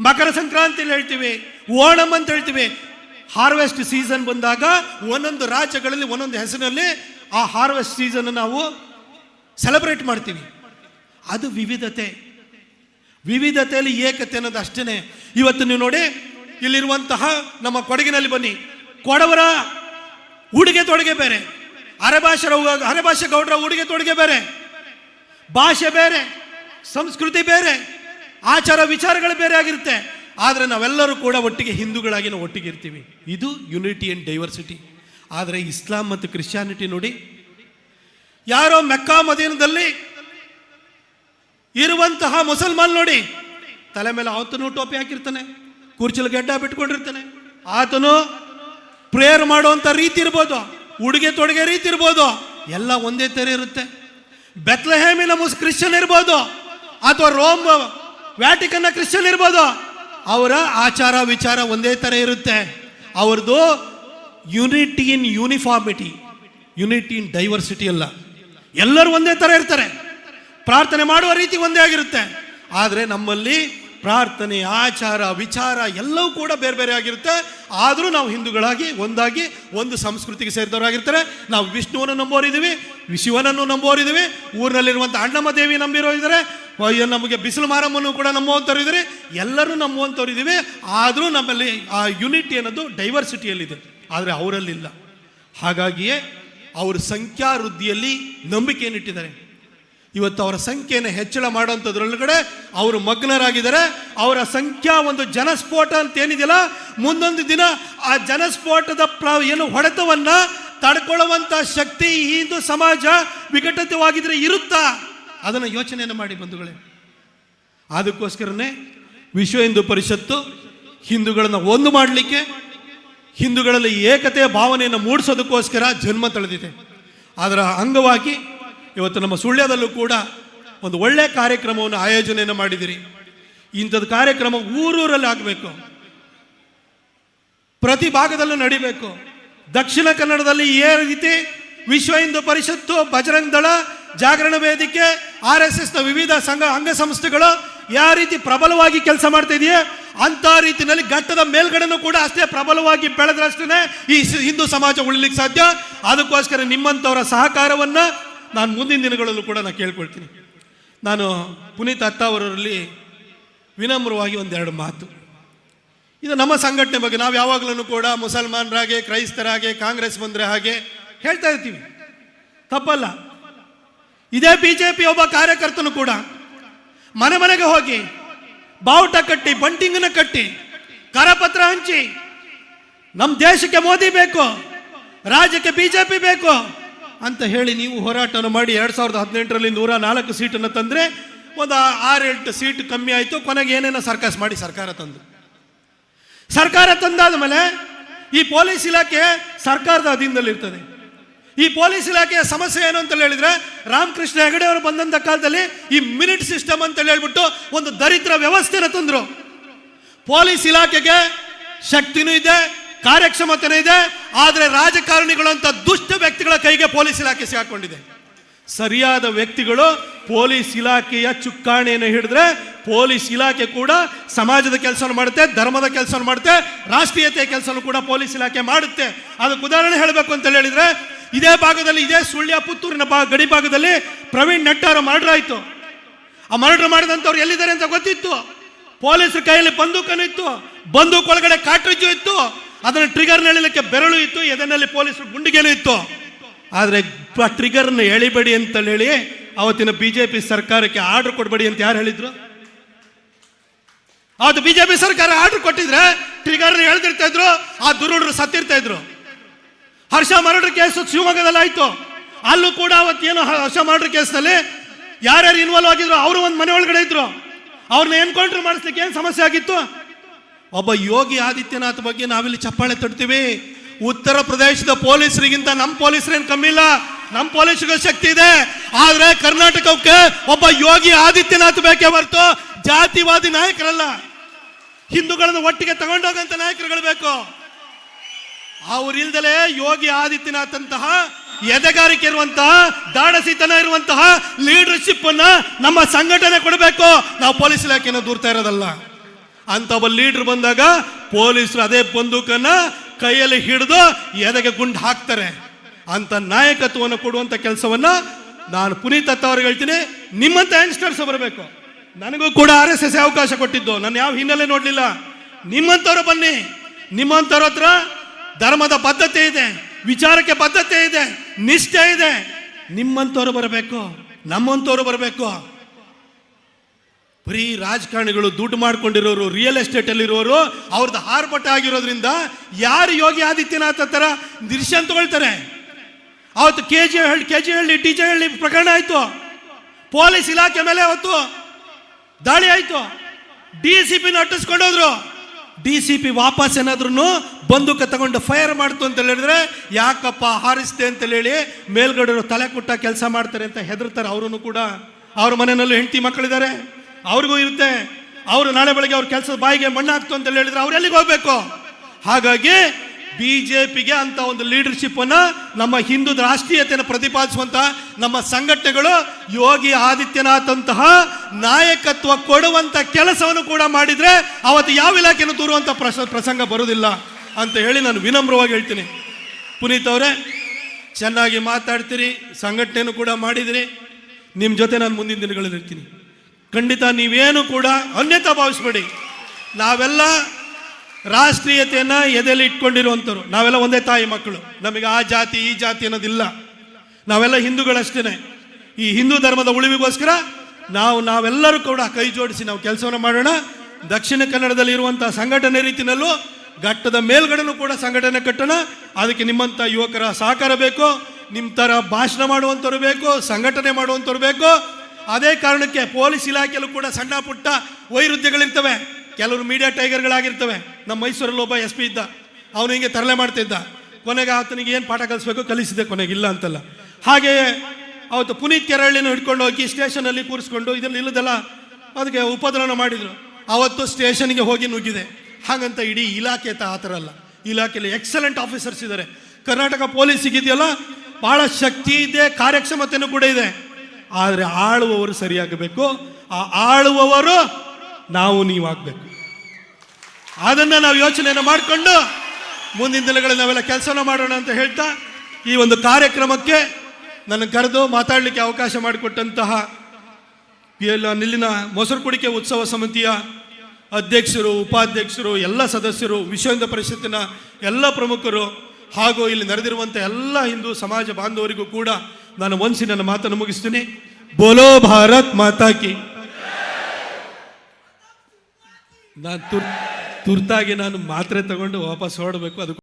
ಮಕರ ಸಂಕ್ರಾಂತಿ ಅಂತ ಹೇಳ್ತೀವಿ, ಓಣಂ ಅಂತ ಹೇಳ್ತೀವಿ. ಹಾರ್ವೆಸ್ಟ್ ಸೀಸನ್ ಬಂದಾಗ ಒಂದೊಂದು ರಾಜ್ಯಗಳಲ್ಲಿ ಒಂದೊಂದು ಹೆಸರಿನಲ್ಲಿ ಆ ಹಾರ್ವೆಸ್ಟ್ ಸೀಸನ್ ನಾವು ಸೆಲೆಬ್ರೇಟ್ ಮಾಡ್ತೀವಿ. ಅದು ವಿವಿಧತೆ. ವಿವಿಧತೆಯಲ್ಲಿ ಏಕತೆ ಅನ್ನೋದು ಅಷ್ಟೇ ಇವತ್ತು ನೀವು ನೋಡಿ, ಇಲ್ಲಿರುವಂತಹ ನಮ್ಮ ಕೊಡಗಿನಲ್ಲಿ ಬನ್ನಿ. ಕೊಡವರ ಉಡುಗೆ ತೊಡುಗೆ ಬೇರೆ. ಅರೆಭಾಷರ ಅರೆಭಾಷೆ ಗೌಡರ ಉಡುಗೆ ತೊಡುಗೆ ಬೇರೆ. ಭಾಷೆ ಬೇರೆ. ಸಂಸ್ಕೃತಿ ಬೇರೆ. ಆಚಾರ ವಿಚಾರಗಳು ಬೇರೆ ಆಗಿರುತ್ತೆ. ಆದರೆ ನಾವೆಲ್ಲರೂ ಕೂಡ ಒಟ್ಟಿಗೆ ಹಿಂದೂಗಳಾಗಿ ನಾವು ಒಟ್ಟಿಗೆ ಇರ್ತೀವಿ. ಇದು ಯುನಿಟಿ ಆ್ಯಂಡ್ ಡೈವರ್ಸಿಟಿ ಆದರೆ ಇಸ್ಲಾಂ ಮತ್ತು ಕ್ರಿಶ್ಚಿಯಾನಿಟಿ ನೋಡಿ, ಯಾರೋ ಮೆಕ್ಕಾ ಮದೀನದಲ್ಲಿ ಇರುವಂತಹ ಮುಸಲ್ಮಾನ್ ನೋಡಿ, ತಲೆ ಮೇಲೆ ಆತನು ಟೋಪಿ ಹಾಕಿರ್ತಾನೆ, ಕುರ್ಚಿಲ್ ಗೆಡ್ಡ ಬಿಟ್ಕೊಂಡಿರ್ತಾನೆ. ಆತನು ಪ್ರೇಯರ್ ಮಾಡುವಂಥ ರೀತಿ ಇರ್ಬೋದು, ಉಡುಗೆ ತೊಡುಗೆ ರೀತಿ ಇರ್ಬೋದು, ಎಲ್ಲ ಒಂದೇ ಥರ ಇರುತ್ತೆ. ಬೆತ್ಲಹೇಮಿನ ಮುಸ್, ಕ್ರಿಶ್ಚಿಯನ್ ಇರ್ಬೋದು, ಅಥವಾ ರೋಮ್ ವ್ಯಾಟಿಕನ್ನ ಕ್ರಿಶ್ಚಿಯನ್ ಇರ್ಬೋದು. ಅವರ ಆಚಾರ ವಿಚಾರ ಒಂದೇ ಥರ ಇರುತ್ತೆ. ಅವ್ರದ್ದು unity in uniformity unity in diversity ಅಲ್ಲ. ಎಲ್ಲರೂ ಒಂದೇ ಥರ ಇರ್ತಾರೆ. ಪ್ರಾರ್ಥನೆ ಮಾಡುವ ರೀತಿ ಒಂದೇ ಆಗಿರುತ್ತೆ. ಆದರೆ ನಮ್ಮಲ್ಲಿ ಪ್ರಾರ್ಥನೆ, ಆಚಾರ, ವಿಚಾರ ಎಲ್ಲವೂ ಕೂಡ ಬೇರೆ ಬೇರೆ ಆಗಿರುತ್ತೆ. ಆದರೂ ನಾವು ಹಿಂದೂಗಳಾಗಿ ಒಂದಾಗಿ ಒಂದು ಸಂಸ್ಕೃತಿಗೆ ಸೇರಿದವರಾಗಿರ್ತಾರೆ. ನಾವು ವಿಷ್ಣುವನ್ನು ನಂಬೋರಿದ್ದೀವಿ, ಶಿವನನ್ನು ನಂಬೋರಿದ್ದೀವಿ ಊರಿನಲ್ಲಿರುವಂಥ ಅಣ್ಣಮ್ಮ ದೇವಿ ನಂಬಿರೋ ಇದ್ದಾರೆ. ನಮಗೆ ಬಿಸಿಲು ಮಾರಮ್ಮನು ಕೂಡ ಇದ್ದಾರೆ. ಎಲ್ಲರೂ ಇದ್ದೀವಿ. ಆದರೂ ನಮ್ಮಲ್ಲಿ ಆ ಯುನಿಟಿ ಅನ್ನೋದು ಡೈವರ್ಸಿಟಿಯಲ್ಲಿದೆ ಆದರೆ ಅವರಲ್ಲಿಲ್ಲ. ಹಾಗಾಗಿಯೇ ಅವ್ರ ಸಂಖ್ಯಾ ವೃದ್ಧಿಯಲ್ಲಿ ನಂಬಿಕೆಯನ್ನಿಟ್ಟಿದ್ದಾರೆ ಇವತ್ತು ಅವರ ಸಂಖ್ಯೆಯನ್ನು ಹೆಚ್ಚಳ ಮಾಡುವಂಥದ್ರೊಳಗಡೆ ಅವರು ಮಗ್ನರಾಗಿದ್ದಾರೆ. ಅವರ ಸಂಖ್ಯಾ ಒಂದು ಜನಸ್ಫೋಟ ಅಂತ ಏನಿದೆಯಲ್ಲ ಮುಂದೊಂದು ದಿನ ಆ ಜನಸ್ಫೋಟದ ಪ್ರ ಏನು ಹೊಡೆತವನ್ನು ತಡ್ಕೊಳ್ಳುವಂಥ ಶಕ್ತಿ ಈ ಹಿಂದೂ ಸಮಾಜ ವಿಘಟಿತವಾಗಿದ್ರೆ ಇರುತ್ತಾ? ಅದನ್ನು ಯೋಚನೆಯನ್ನು ಮಾಡಿ ಬಂಧುಗಳೇ. ಅದಕ್ಕೋಸ್ಕರನೇ ವಿಶ್ವ ಹಿಂದೂ ಪರಿಷತ್ತು ಹಿಂದೂಗಳನ್ನು ಒಂದು ಮಾಡಲಿಕ್ಕೆ, ಹಿಂದೂಗಳಲ್ಲಿ ಏಕತೆಯ ಭಾವನೆಯನ್ನು ಮೂಡಿಸೋದಕ್ಕೋಸ್ಕರ ಜನ್ಮ ತಳೆದಿದೆ. ಅದರ ಅಂಗವಾಗಿ ಇವತ್ತು ನಮ್ಮ ಸುಳ್ಯದಲ್ಲೂ ಕೂಡ ಒಂದು ಒಳ್ಳೆಯ ಕಾರ್ಯಕ್ರಮವನ್ನು ಆಯೋಜನೆಯನ್ನು ಮಾಡಿದಿರಿ. ಇಂಥದ್ದು ಕಾರ್ಯಕ್ರಮ ಊರೂರಲ್ಲಿ ಆಗಬೇಕು. ಪ್ರತಿ ಭಾಗದಲ್ಲೂ ನಡಿಬೇಕು. ದಕ್ಷಿಣ ಕನ್ನಡದಲ್ಲಿ ಏ ರೀತಿ ವಿಶ್ವ ಹಿಂದೂ ಪರಿಷತ್ತು ಬಜರಂಗ್ ದಳ ಜಾಗರಣ ವೇದಿಕೆ, ಆರ್ ಎಸ್ ಎಸ್ನ ವಿವಿಧ ಸಂಘ, ಅಂಗಸಂಸ್ಥೆಗಳು ಯಾವ ರೀತಿ ಪ್ರಬಲವಾಗಿ ಕೆಲಸ ಮಾಡ್ತಾ ಇದೆಯೇ ಅಂತ ರೀತಿಯಲ್ಲಿ ಘಟ್ಟದ ಮೇಲ್ಗಡೆನೂ ಕೂಡ ಅಷ್ಟೇ ಪ್ರಬಲವಾಗಿ ಬೆಳೆದ್ರಷ್ಟೇ ಈ ಹಿಂದೂ ಸಮಾಜ ಉಳಿಲಿಕ್ಕೆ ಸಾಧ್ಯ. ಅದಕ್ಕೋಸ್ಕರ ನಿಮ್ಮಂಥವರ ಸಹಕಾರವನ್ನು ನಾನು ಮುಂದಿನ ದಿನಗಳಲ್ಲೂ ಕೂಡ ನಾನು ಕೇಳ್ಕೊಳ್ತೀನಿ. ನಾನು ಪುನೀತ್ ಅತ್ತ ಅವರಲ್ಲಿ ವಿನಮ್ರವಾಗಿ ಒಂದೆರಡು ಮಾತು. ಇದು ನಮ್ಮ ಸಂಘಟನೆ ಬಗ್ಗೆ, ನಾವು ಯಾವಾಗಲೂ ಕೂಡ ಮುಸಲ್ಮಾನರಾಗೆ, ಕ್ರೈಸ್ತರಾಗೆ, ಕಾಂಗ್ರೆಸ್ ಬಂದರೆ ಹಾಗೆ ಹೇಳ್ತಾ ಇರ್ತೀವಿ. ತಪ್ಪಲ್ಲ. ಇದೇ ಬಿ ಜೆ ಪಿ ಒಬ್ಬ ಕಾರ್ಯಕರ್ತನು ಕೂಡ ಮನೆ ಮನೆಗೆ ಹೋಗಿ ಬಾವುಟ ಕಟ್ಟಿ ಬಂಟಿಂಗ್ನ ಕಟ್ಟಿ, ಕರಪತ್ರ ಹಂಚಿ ನಮ್ಮ ದೇಶಕ್ಕೆ ಮೋದಿ ಬೇಕು, ರಾಜ್ಯಕ್ಕೆ ಬಿ ಜೆ ಪಿ ಬೇಕು ಅಂತ ಹೇಳಿ ನೀವು ಹೋರಾಟವನ್ನು ಮಾಡಿ ಎರಡು ಸಾವಿರದ ಹದಿನೆಂಟರಲ್ಲಿ ನೂರ ನಾಲ್ಕು ಸೀಟನ್ನು ತಂದರೆ ಒಂದು ಆರೆಂಟು ಸೀಟ್ ಕಮ್ಮಿ ಆಯಿತು. ಕೊನೆಗೆ ಏನೇನೋ ಸರ್ಕಸ್ ಮಾಡಿ ಸರ್ಕಾರ ತಂದು. ಸರ್ಕಾರ ತಂದಾದ ಮೇಲೆ ಈ ಪೊಲೀಸ್ ಇಲಾಖೆ ಸರ್ಕಾರದ ಅಧೀನದಲ್ಲಿರ್ತದೆ. ಈ ಪೊಲೀಸ್ ಇಲಾಖೆಯ ಸಮಸ್ಯೆ ಏನು ಅಂತ ಹೇಳಿದ್ರೆ, ರಾಮಕೃಷ್ಣ ಹೆಗಡೆ ಅವರು ಬಂದಂತ ಕಾಲದಲ್ಲಿ ಈ ಮಿನಿಟ್ ಸಿಸ್ಟಮ್ ಅಂತ ಹೇಳ್ಬಿಟ್ಟು ಒಂದು ದರಿದ್ರ ವ್ಯವಸ್ಥೆನ ತಂದ್ರು. ಪೊಲೀಸ್ ಇಲಾಖೆಗೆ ಶಕ್ತಿನೂ ಇದೆ, ಕಾರ್ಯಕ್ಷಮತೆನೂ ಇದೆ, ಆದರೆ ರಾಜಕಾರಣಿಗಳು ಅಂತ ದುಷ್ಟ ವ್ಯಕ್ತಿಗಳ ಕೈಗೆ ಪೊಲೀಸ್ ಇಲಾಖೆ ಸಿಗಾಕೊಂಡಿದೆ ಸರಿಯಾದ ವ್ಯಕ್ತಿಗಳು ಪೊಲೀಸ್ ಇಲಾಖೆಯ ಚುಕ್ಕಾಣಿಯನ್ನು ಹಿಡಿದ್ರೆ ಪೊಲೀಸ್ ಇಲಾಖೆ ಕೂಡ ಸಮಾಜದ ಕೆಲಸವನ್ನು ಮಾಡುತ್ತೆ, ಧರ್ಮದ ಕೆಲಸವನ್ನು ಮಾಡುತ್ತೆ, ರಾಷ್ಟ್ರೀಯತೆಯ ಕೆಲಸವನ್ನು ಕೂಡ ಪೊಲೀಸ್ ಇಲಾಖೆ ಮಾಡುತ್ತೆ. ಅದಕ್ಕೆ ಉದಾಹರಣೆ ಹೇಳಬೇಕು ಅಂತ ಹೇಳಿದ್ರೆ ಇದೇ ಭಾಗದಲ್ಲಿ, ಇದೇ ಸುಳ್ಯ ಪುತ್ತೂರಿನ ಬಾ, ಗಡಿ ಭಾಗದಲ್ಲಿ ಪ್ರವೀಣ್ ನಟ್ಟಾರ ಮರ್ಡರ್ ಆಯಿತು. ಆ ಮರ್ಡರ್ ಮಾಡಿದಂಥವ್ರು ಎಲ್ಲಿದ್ದಾರೆ ಅಂತ ಗೊತ್ತಿತ್ತು. ಪೊಲೀಸರ ಕೈಯಲ್ಲಿ ಬಂದೂಕನು ಇತ್ತು, ಬಂದೂಕ್ ಒಳಗಡೆ ಕಾಟ್ರಿಜ್ಜು ಇತ್ತು, ಅದನ್ನು ಟ್ರಿಗರ್ ಎಳಿಲಿಕ್ಕೆ ಬೆರಳು ಇತ್ತು, ಎದನಲ್ಲಿ ಪೊಲೀಸರು ಗುಂಡಿಗೆನೂ ಇತ್ತು. ಆದರೆ ಟ್ರಿಗರ್ನ ಎಳಿಬೇಡಿ ಅಂತ ಹೇಳಿ ಅವತ್ತಿನ ಬಿಜೆಪಿ ಸರ್ಕಾರಕ್ಕೆ ಆರ್ಡರ್ ಕೊಡಬೇಡಿ ಅಂತ ಯಾರು ಹೇಳಿದ್ರು? ಅವತ್ತು ಬಿಜೆಪಿ ಸರ್ಕಾರ ಆರ್ಡರ್ ಕೊಟ್ಟಿದ್ರೆ ಟ್ರಿಗರ್ನ ಎಳೆದಿರ್ತಾ ಇದ್ರು, ಆ ದುರುಡರು ಸತ್ತಿರ್ತಾ ಇದ್ರು. ಹರ್ಷ ಮರ್ಡರ್ ಕೇಸ್ ಶಿವಮೊಗ್ಗದಲ್ಲಿ ಆಯ್ತು ಅಲ್ಲೂ ಕೂಡ ಅವತ್ತೇನು ಹರ್ಷ ಮರ್ಡರ್ ಕೇಸ್ನಲ್ಲಿ ಯಾರ್ಯಾರು ಇನ್ವಾಲ್ವ್ ಆಗಿದ್ರು ಅವರು ಒಂದು ಮನೆ ಒಳಗಡೆ ಇದ್ರು. ಅವ್ರನ್ನ ಎನ್ಕೌಂಟರ್ ಮಾಡಿಸ್ಲಿಕ್ಕೆ ಏನು ಸಮಸ್ಯೆ ಆಗಿತ್ತು? ಒಬ್ಬ ಯೋಗಿ ಆದಿತ್ಯನಾಥ್ ಬಗ್ಗೆ ನಾವಿಲ್ಲಿ ಚಪ್ಪಾಳೆ ತಡ್ತೀವಿ ಉತ್ತರ ಪ್ರದೇಶದ ಪೊಲೀಸರಿಗಿಂತ ನಮ್ಮ ಪೊಲೀಸರೇನು ಕಮ್ಮಿ ಇಲ್ಲ. ನಮ್ಮ ಪೊಲೀಸರಿಗೂ ಶಕ್ತಿ ಇದೆ. ಆದರೆ ಕರ್ನಾಟಕಕ್ಕೆ ಒಬ್ಬ ಯೋಗಿ ಆದಿತ್ಯನಾಥ್ ಬೇಕೇ ಹೊರತು ಜಾತಿವಾದಿ ನಾಯಕರಲ್ಲ. ಹಿಂದೂಗಳನ್ನು ಒಟ್ಟಿಗೆ ತಗೊಂಡೋಗಂತ ನಾಯಕರುಗಳು ಬೇಕು. ಅವರಿಲ್ದಲೇ ಯೋಗಿ ಆದಿತ್ಯನಾಥ್ ಅಂತಹ ಎದೆಗಾರಿಕೆ ಇರುವಂತಹ ದಾಡಸಿತನ ಇರುವಂತಹ ಲೀಡರ್ಶಿಪ್ ಅನ್ನ ನಮ್ಮ ಸಂಘಟನೆ ಕೊಡಬೇಕು. ನಾವು ಪೊಲೀಸ್ ಇಲಾಖೆಯನ್ನು ದೂರ್ತಾ ಇರೋದಲ್ಲ. ಅಂತ ಒಬ್ಬ ಲೀಡರ್ ಬಂದಾಗ ಪೊಲೀಸರು ಅದೇ ಬಂದೂಕನ್ನ ಕೈಯಲ್ಲಿ ಹಿಡಿದು ಎದೆಗೆ ಗುಂಡು ಹಾಕ್ತಾರೆ. ಅಂತ ನಾಯಕತ್ವವನ್ನು ಕೊಡುವಂತ ಕೆಲಸವನ್ನ ನಾನು ಪುನೀತ್ ಅತ್ತ ಅವ್ರಿಗೆ ಹೇಳ್ತೀನಿ. ನಿಮ್ಮಂತ ಯಂಗ್ಸ್ಟರ್ಸ್ ಬರಬೇಕು. ನನಗೂ ಕೂಡ ಆರ್ ಎಸ್ ಎಸ್ ಅವಕಾಶ ಕೊಟ್ಟಿದ್ದು. ನಾನು ಯಾವ ಹಿನ್ನೆಲೆ ನೋಡಲಿಲ್ಲ. ನಿಮ್ಮಂಥವ್ರು ಬನ್ನಿ. ನಿಮ್ಮಂಥವ್ರ ಹತ್ರ ಧರ್ಮದ ಬದ್ಧತೆ ಇದೆ, ವಿಚಾರಕ್ಕೆ ಬದ್ಧತೆ ಇದೆ, ನಿಷ್ಠೆ ಇದೆ. ನಿಮ್ಮಂಥವ್ರು ಬರಬೇಕು ನಮ್ಮಂಥವ್ರು ಬರಬೇಕು. ಬರೀ ರಾಜಕಾರಣಿಗಳು ದುಡ್ಡು ಮಾಡ್ಕೊಂಡಿರೋರು ರಿಯಲ್ ಎಸ್ಟೇಟ್ ಅಲ್ಲಿರೋರು, ಅವ್ರದ್ದು ಹಾರ್ಪಟ ಆಗಿರೋದ್ರಿಂದ ಯಾರು ಯೋಗಿ ಆದಿತ್ಯನಾಥ ತರ ನಿರ್ಶನ್ ತಗೊಳ್ತಾರೆ? ಅವತ್ತು K G Halli K G Halli T J Halli ಪ್ರಕರಣ ಆಯ್ತು. ಪೊಲೀಸ್ ಇಲಾಖೆ ಮೇಲೆ ಅವತ್ತು ದಾಳಿ ಆಯ್ತು. ಡಿ ಸಿ ಪಿನ ಅಟ್ಟಿಸ್ಕೊಂಡೋದ್ರು. ಡಿ ಸಿ ಪಿ ವಾಪಸ್ ಏನಾದ್ರೂ ಬಂದೂಕ ತಗೊಂಡು ಫೈರ್ ಮಾಡ್ತು ಅಂತ ಹೇಳಿದ್ರೆ, ಯಾಕಪ್ಪ ಹಾರಿಸ್ತೆ ಅಂತ ಹೇಳಿ ಮೇಲ್ಗಡೆ ತಲೆ ಕುಟ್ಟ ಕೆಲಸ ಮಾಡ್ತಾರೆ ಅಂತ ಹೆದರ್ತಾರೆ ಅವರನ್ನು ಕೂಡ. ಅವ್ರ ಮನೆಯಲ್ಲೂ ಹೆಂಡತಿ ಮಕ್ಕಳಿದ್ದಾರೆ. ಅವ್ರಿಗೂ ಇರುತ್ತೆ. ಅವರು ನಾಳೆ ಬೆಳಗ್ಗೆ ಅವ್ರ ಕೆಲಸದ ಬಾಯಿಗೆ ಮಣ್ಣಾಕ್ತು ಅಂತ ಹೇಳಿದ್ರೆ ಅವ್ರು ಎಲ್ಲಿಗೆ ಹೋಗ್ಬೇಕು? ಹಾಗಾಗಿ ಬಿಜೆಪಿಗೆ ಅಂತ ಒಂದು ಲೀಡರ್ಶಿಪ್ ಅನ್ನ ನಮ್ಮ ಹಿಂದೂ ರಾಷ್ಟ್ರೀಯತೆಯನ್ನು ಪ್ರತಿಪಾದಿಸುವಂತಹ ನಮ್ಮ ಸಂಘಟನೆಗಳು ಯೋಗಿ ಆದಿತ್ಯನಾಥ್ ಅಂತಹ ನಾಯಕತ್ವ ಕೊಡುವಂತ ಕೆಲಸವನ್ನು ಕೂಡ ಮಾಡಿದ್ರೆ ಅವತ್ತು ಯಾವ ಇಲಾಖೆಯನ್ನು ತೋರುವಂತ ಪ್ರಸ, ಪ್ರಸಂಗ ಬರುವುದಿಲ್ಲ ಅಂತ ಹೇಳಿ ನಾನು ವಿನಮ್ರವಾಗಿ ಹೇಳ್ತೀನಿ. ಪುನೀತ್ ಅವರೇ, ಚೆನ್ನಾಗಿ ಮಾತಾಡ್ತೀರಿ, ಸಂಘಟನೆಯನ್ನು ಕೂಡ ಮಾಡಿದಿರಿ. ನಿಮ್ಮ ಜೊತೆ ನಾನು ಮುಂದಿನ ದಿನಗಳಲ್ಲಿ ಇರ್ತೀನಿ. ಖಂಡಿತ ನೀವೇನು ಕೂಡ ಅನ್ಯತಾ ಭಾವಿಸ್ಬೇಡಿ. ನಾವೆಲ್ಲ ರಾಷ್ಟ್ರೀಯತೆಯನ್ನ ಎದೆಯಲ್ಲಿ ಇಟ್ಕೊಂಡಿರುವಂಥವ್ರು ನಾವೆಲ್ಲ ಒಂದೇ ತಾಯಿ ಮಕ್ಕಳು. ನಮಗೆ ಆ ಜಾತಿ, ಈ ಜಾತಿ ಅನ್ನೋದಿಲ್ಲ. ನಾವೆಲ್ಲ ಹಿಂದೂಗಳಷ್ಟೇ ಈ ಹಿಂದೂ ಧರ್ಮದ ಉಳಿವಿಗೋಸ್ಕರ ನಾವು, ನಾವೆಲ್ಲರೂ ಕೂಡ ಕೈ ಜೋಡಿಸಿ ನಾವು ಕೆಲಸವನ್ನು ಮಾಡೋಣ. ದಕ್ಷಿಣ ಕನ್ನಡದಲ್ಲಿ ಇರುವಂತಹ ಸಂಘಟನೆ ರೀತಿಯಲ್ಲೂ ಘಟ್ಟದ ಮೇಲ್ಗಡೆನೂ ಕೂಡ ಸಂಘಟನೆ ಕಟ್ಟೋಣ. ಅದಕ್ಕೆ ನಿಮ್ಮಂಥ ಯುವಕರ ಸಹಕಾರ ಬೇಕು. ನಿಮ್ಮ ಥರ ಭಾಷಣ ಮಾಡುವಂಥವ್ರು ಬೇಕು, ಸಂಘಟನೆ ಮಾಡುವಂಥವ್ರು ಬೇಕು. ಅದೇ ಕಾರಣಕ್ಕೆ ಪೊಲೀಸ್ ಇಲಾಖೆಯಲ್ಲೂ ಕೂಡ ಸಣ್ಣ ಪುಟ್ಟ ವೈರುಧ್ಯಗಳಿರ್ತವೆ. ಕೆಲವರು ಮೀಡಿಯಾ ಟೈಗರ್ಗಳಾಗಿರ್ತವೆ. ನಮ್ಮ ಮೈಸೂರಲ್ಲಿ ಒಬ್ಬ ಎಸ್ ಪಿ ಇದ್ದ. ಅವನು ಹಿಂಗೆ ತರಲೆ ಮಾಡ್ತಿದ್ದ. ಕೊನೆಗೆ ಆತನಿಗೆ ಏನು ಪಾಠ ಕಲಿಸ್ಬೇಕು ಕಲಿಸಿದೆ ಕೊನೆಗೆ, ಇಲ್ಲ ಅಂತಲ್ಲ. ಹಾಗೆಯೇ ಅವತ್ತು ಪುನೀತ್ ಕೆರಳಿನ ಹಿಡ್ಕೊಂಡು ಹೋಗಿ ಸ್ಟೇಷನಲ್ಲಿ ಕೂರಿಸ್ಕೊಂಡು ಇದರಲ್ಲಿ ಇಲ್ಲದಲ್ಲ, ಅದಕ್ಕೆ ಉಪದ್ರವನ ಮಾಡಿದ್ರು. ಅವತ್ತು ಸ್ಟೇಷನ್ಗೆ ಹೋಗಿ ನುಗ್ಗಿದೆ. ಹಾಗಂತ ಇಡೀ ಇಲಾಖೆ ತ ಆ ಥರ ಅಲ್ಲ. ಇಲಾಖೆಯಲ್ಲಿ ಎಕ್ಸಲೆಂಟ್ ಆಫೀಸರ್ಸ್ ಇದ್ದಾರೆ. ಕರ್ನಾಟಕ ಪೊಲೀಸ್ ಇದೆಯಲ್ಲ ಬಹಳ ಶಕ್ತಿ ಇದೆ, ಕಾರ್ಯಕ್ಷಮತೆನೂ ಕೂಡ ಇದೆ. ಆದರೆ ಆಳುವವರು ಸರಿಯಾಗಬೇಕು. ಆ ಆಳುವವರು ನಾವು ನೀವಾಗಬೇಕು. ಅದನ್ನ ನಾವು ಯೋಚನೆಯನ್ನು ಮಾಡಿಕೊಂಡು ಮುಂದಿನ ದಿನಗಳಲ್ಲಿ ನಾವೆಲ್ಲ ಕೆಲಸನ ಮಾಡೋಣ ಅಂತ ಹೇಳ್ತಾ ಈ ಒಂದು ಕಾರ್ಯಕ್ರಮಕ್ಕೆ ನನ್ನ ಕರೆದು ಮಾತಾಡಲಿಕ್ಕೆ ಅವಕಾಶ ಮಾಡಿಕೊಟ್ಟಂತಹ ನಿಲ್ಲಿನ ಮೊಸರು ಕುಡಿಕೆ ಉತ್ಸವ ಸಮಿತಿಯ ಅಧ್ಯಕ್ಷರು, ಉಪಾಧ್ಯಕ್ಷರು, ಎಲ್ಲ ಸದಸ್ಯರು, ವಿಶ್ವಹಿಂದ ಪರಿಷತ್ತಿನ ಎಲ್ಲ ಪ್ರಮುಖರು ಹಾಗೂ ಇಲ್ಲಿ ನಡೆದಿರುವಂಥ ಎಲ್ಲ ಹಿಂದೂ ಸಮಾಜ ಬಾಂಧವರಿಗೂ ಕೂಡ ನಾನು ಒನ್ಸಿ ನನ್ನ ಮಾತನ್ನು ಮುಗಿಸ್ತೀನಿ. ಬೋಲೋ ಭಾರತ್ ಮಾತಾಕಿ ನಾನು ತುರ್ ತುರ್ತಾಗಿ ನಾನು ಮಾತ್ರೆ ತಗೊಂಡು ವಾಪಸ್ ಹೊರಡಬೇಕು ಅದು